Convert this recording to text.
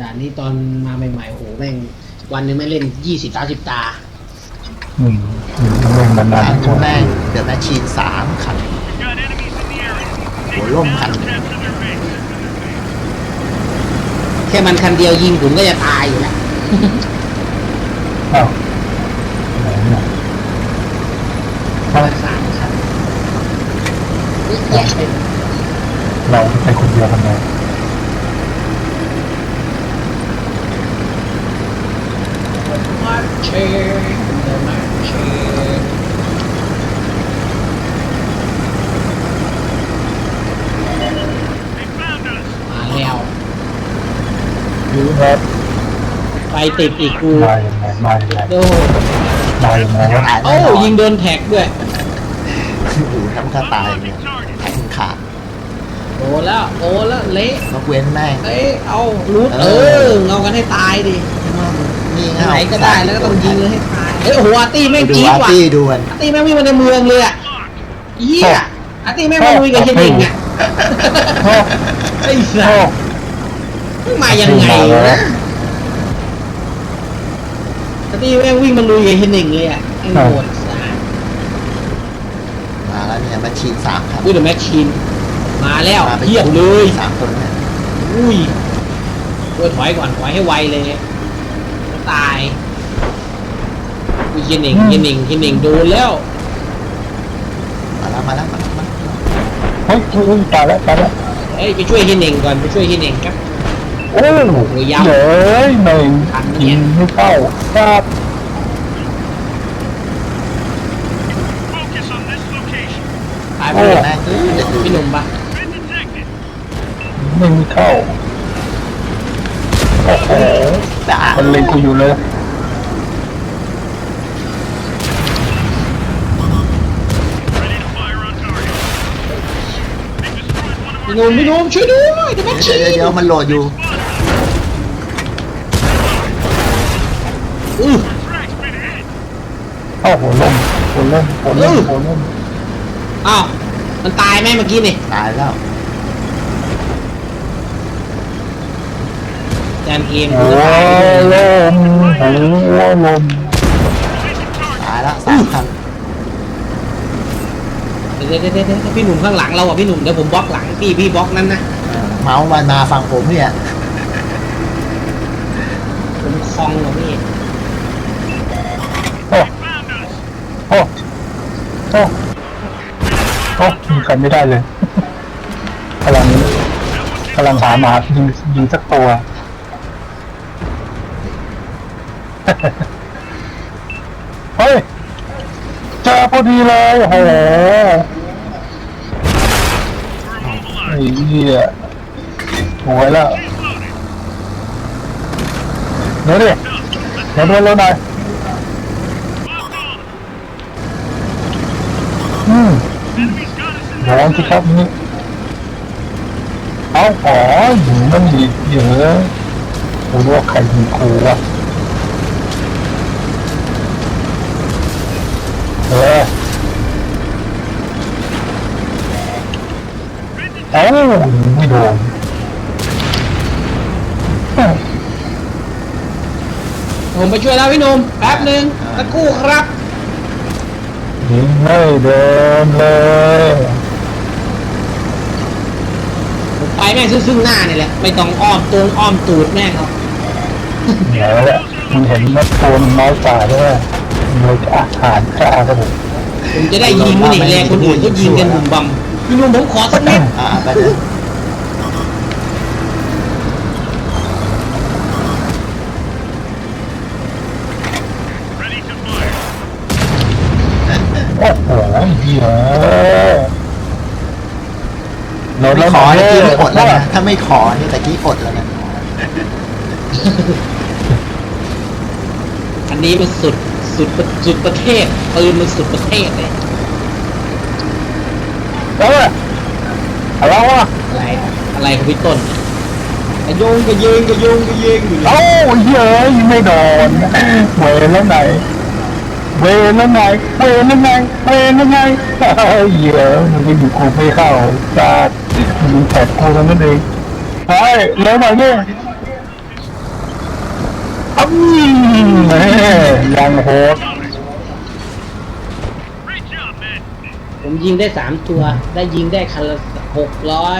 ด่านนี้ตอนมาใหม่ๆโอ้โหแม่งวันหนึงไม่งเล่นยี่สิบสามสิบตาอืมเรื่องมันนานอ่าจังแม่งเดี๋ยวแม่ชีนสามคันหัวล่มคันแค่มันคันเดียวยิงผมก็จะตายอยู่แล้วอ้าวไหนเนี่ยมาสามคันเยอะแยะเลยเราไปคนเดียวกันเลยมา เชร์เดอะมาเชร์มาแล้วยูครับไฟติดอีกกูมาอย่างไรมาอย่างไรโอ้มาอย่างไรวะตายโอ้แน่นอนยิงโดนแท็กด้วยอยู่ทั้งถ้าตายเนี่ยแทงขาดโดนแล้วโดนแล้วเละนกเว้นแม่งเอ้ยเอารูดเอเอออเงากันให้ตายดิ นี่ไหนก็ได้แล้วก็ต้องยิงเลยให้ตายเอ้ยโอ้โหอาร์ตี้แม่งดูจี๊ดอาร์ว่ะตี้ดูมันอาร์ตี้แม่งวิ่งมาในเมืองเลยอะเหี้ยอาร์ตี้แม่งมาลุยกับเฮนริงอะโอ้ ไอ้สัโอ้สมึงมายังไงนะอาร์ตี้แม่งวิ่งมาลุยกับเฮนริงเลยอะไอ้โหดสัสมาแล้วเนี่ยแม่ชีนสามคันอุ้ยเดอะแมชชีนมาแล้วมาป็นเทียบเลย สามคนเนี่ย อุ้ยเพื่อถอยก่อนถอยให้ไวเลยตาย อุ้ยเฮนริงเฮนริงเฮนริงโดนแล้วมาแล้วมาแล้วมาแล้วมาแล้วเฮ้ยเฮ้ยตายแล้วตายแล้วเอ้ยไปช่วยเฮนเน่งก่อนไปช่วยเฮนเน่งครับโอ้ยโอ้ยยับเย้ยหนึ่งทันเนี่ยิยงไม่เข้าครับตายไปโอ้เลยแม่งเอ้ยเดี๋ยวดูพี่หนุ่มปะไม่มีเข้าโอ้โหด่ามันเล็งกูอยู่เลย พี่หนุ่มพี่หนุ่มช่วยด้วยเดอะแมชชีเดี๋ยวเดี๋ยวเดี๋ยวมันโหลดอยู่อือเอ้าหัวล่มหัวล่มหัวล่มหัวล่มอ้าวมันตายไหมเมื่อกี้นี่ตายแล้วแจนเกมหักูวก็ตายไปเลยล่มหัวล่มตายแล้วสามคันเดี๋ยว เดี๋ยวเดี๋ยวเดี๋ยวพี่หนุ่มข้างหลังเราอะพี่หนุ่มเดี๋ยวผมบล็อกหลังพี่พี่บล็อกนั้นนะเออเมาส์มันมาฝั่งผมเนี่ยผมคลองเหรอพี่โอ้โอ้โอ้โอ้ยิงใครไม่ได้เลยกำลังกำลังหาหมายิงยิงสักตัวเฮ้ยเจอพอดีเลยโอ้โหไอ้เหี้ยหวยแล้วเดี๋ยวดิเดี๋ยวเร็วหน่อยอืมร้อนสิครับนี่เอาอ๋อหญิงมันดีเยอะโอ้รู้ว่าใครยิงครูวะ ไม่โดนผมไปช่วยแล้วพี่หนุ่มแป๊บหนึ่งตะกครู่ครับ ยิงไม่โดนเลยผมไปแม่งซึ่งๆหน้านี่แหละ ไม่ต้องอ้อมตรงอ้อมตูดแม่งครับเดี๋ยวแหละมึงเห็นนัดโคนน้อยกว่าด้วยมึงเลยจะอาหารฆ่าครับผมผมจะได้ยิงไม่หนีแรงคนอื่นก็ยิงกันบุ่มบัมพี่หนุ่มผมขอสักเม็ด อ่าไปเลย โอ้โหเหี้ยโดน ไม่แล้วขอหตะน่กี้ยไม่อดแล้วนะถ้าไม่ขอนี่ตะกี้อดแล้วนะอันนี้มันสุดสุดสุดประเทศปืนมันสุดประเทศเลยเอออะไรวะอะไรอะไรของพี่ต้นเนี่ยกระโยงกระเยงกระโยงกระเยงอยู่เอ้าเนี่ยเหี้ยไม่โดนเวรแล้วไหนเวรแล้วไหนเวรแล้วไงเวรแล้วไงเฮ้ยเหี้ยมันไม่อยู่กูไม่เข้าจาด มันแผดกูตรงนั้นเองเฮ้ยเร็วหน่ยอืมแม่ยังโหดผมยิงได้สามตัว ได้ยิงได้คันละหกร้อย